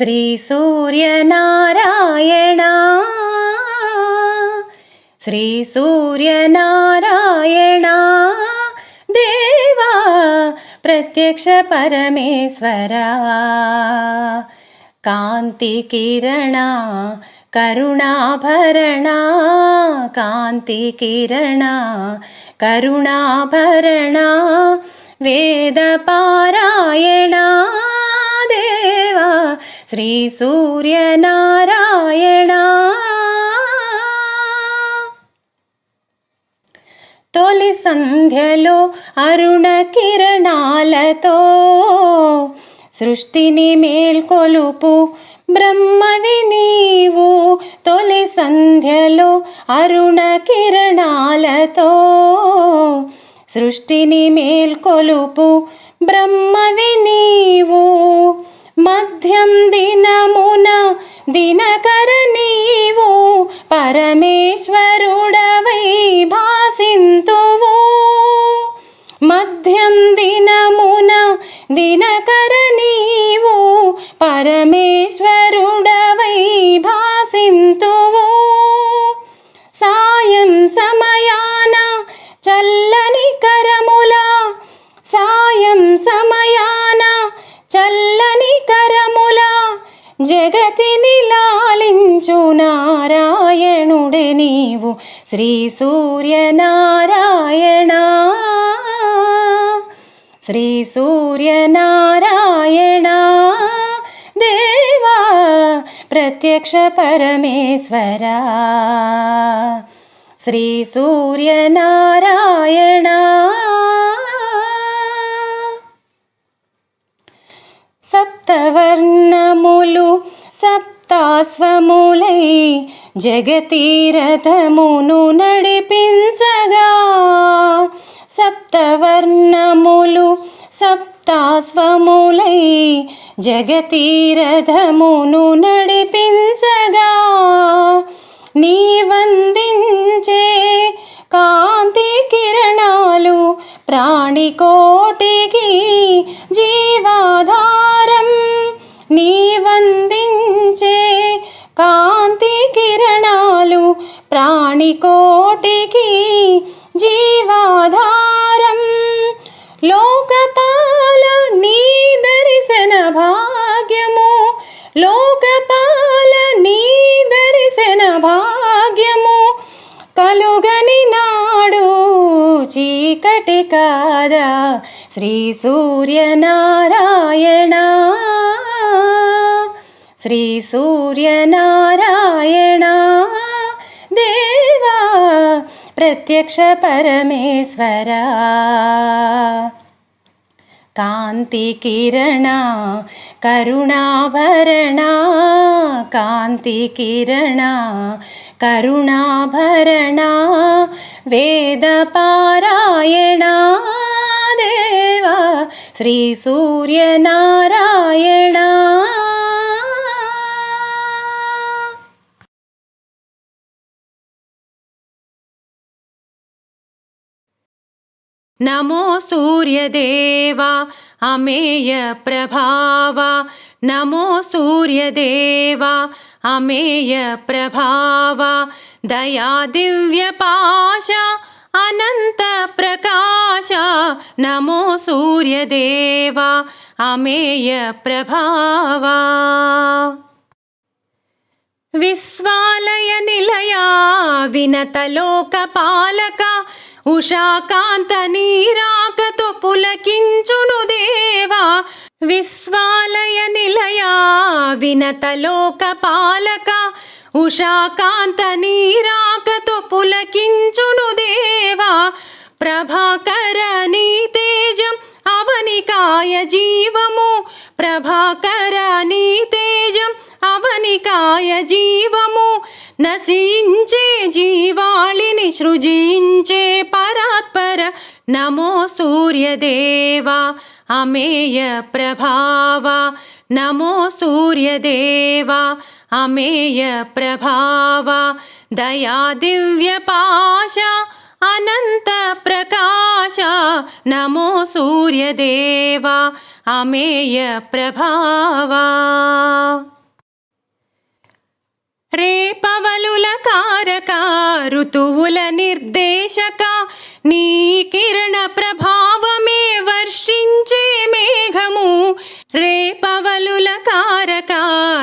श्रीसूर्यनारायणा। श्रीसूर्यनारायणा। देवा प्रत्यक्ष परमेश्वरा। कान्तिकिरणा करुणाभरणा। कान्तिकिरणा करुणाभरणा। वेदपारायणा శ్రీ సూర్యనారాయణ. తొలి సంధ్యలో అరుణ కిరణాలతో సృష్టిని మేల్కొలుపు బ్రహ్మవి నీవు. తొలి సంధ్యలో అరుణ కిరణాలతో సృష్టిని మేల్కొలుపు బ్రహ్మవి నీవు. మధ్యం దినమున దినకర నీవు పరమేశ్వరుడవై భాసింతువు. మధ్యం దినమున దినకర నీవు పరమేశ్వరుడవై భాసింతువు. సాయం సమయాన చల్లని కరముల సాయం సమయాన జగతిని లాలించు నారాయణుడే నీవు శ్రీ సూర్యనారాయణ శ్రీ సూర్యనారాయణ దేవా ప్రత్యక్ష పరమేశ్వరా శ్రీ సప్తవర్ణములు సప్తాస్వములై జగతీరథమును నడిపించగా. సప్తవర్ణములు సప్తాస్వములై జగతీరథమును నడిపించగా. నీ వందించే కాంతి కిరణాలు ప్రాణికోటికి జీవాధార నీ వందించే కాంతి కిరణాలు ప్రాణికోటికి జీవాధారం. లోకపాల నీ దర్శన భాగ్యము. లోకపాల నీ దర్శన భాగ్యము. కలుగని నాడు చీకటి కాదా? శ్రీ సూర్యనారాయణ. श्रीसूर्यनारायणा। देवा प्रत्यक्षपरमेश्वरा कान्तिकिरणा करुणाभरणा। कान्तिकिरणा करुणाभरणा। वेदपारायणा। देवा श्रीसूर्यनारायणा। नमो सूर्यदेवा अमेय प्रभावा। नमो सूर्यदेवा अमेय प्रभावा। दया दिव्यपाशा अनन्तप्रकाशा नमो सूर्यदेवा अमेय प्रभावा। विश्वालयनिलया विनतलोकपालका। సూర్యదేవా అమేయ ప్రభావా విశ్వాలయ నిలయా వినతలోకపాలక ఉషాకాంత నీరాకతో పులకించును దేవా విశ్వాలయ నిలయా వినతలోకపాలక ఉషాకాంత నీరాకతో పులకించును దేవా ప్రభాకర నీ తేజం అవనికాయ జీవము ప్రభాకర నీ తేజం అవనికాయ జీవము నశించే జీవాళిని సృజించే పరాత్పర నమో సూర్యదేవా అమేయ ప్రభావా నమో సూర్యదేవా అమేయ ప్రభావా దయా దివ్య పాశ అనంత ప్రకాశ నమో సూర్యదేవా అమేయ ప్రభావా రేపవలుల కారక ఋతువుల నిర్దేశక నీ కిరణ ప్రభావమే వర్షించే మేఘము. రేపవలుల కారక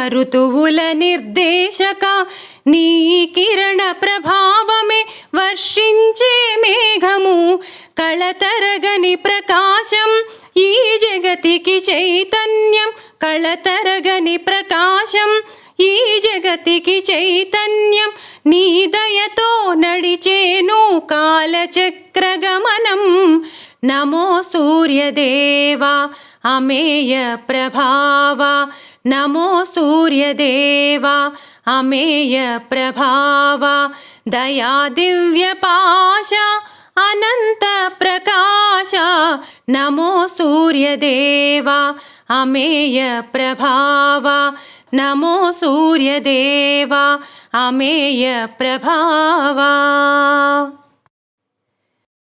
ఋతువుల నిర్దేశక నీ కిరణ ప్రభావమే వర్షించే మేఘము. కళతరగని ప్రకాశం ఈ జగతికి చైతన్యం. కళతరగని ప్రకాశం ఈ జగతికి చైతన్యం నీ దయతో నడిచేను కాలచక్రగమనం నమో సూర్యదేవా అమేయ ప్రభావ నమో సూర్యదేవా అమేయ ప్రభావ దయా దివ్య పాశ అనంత ప్రకాశ నమో సూర్యదేవా అమేయ नमो सूर्यदेवा अमेय प्रभावा।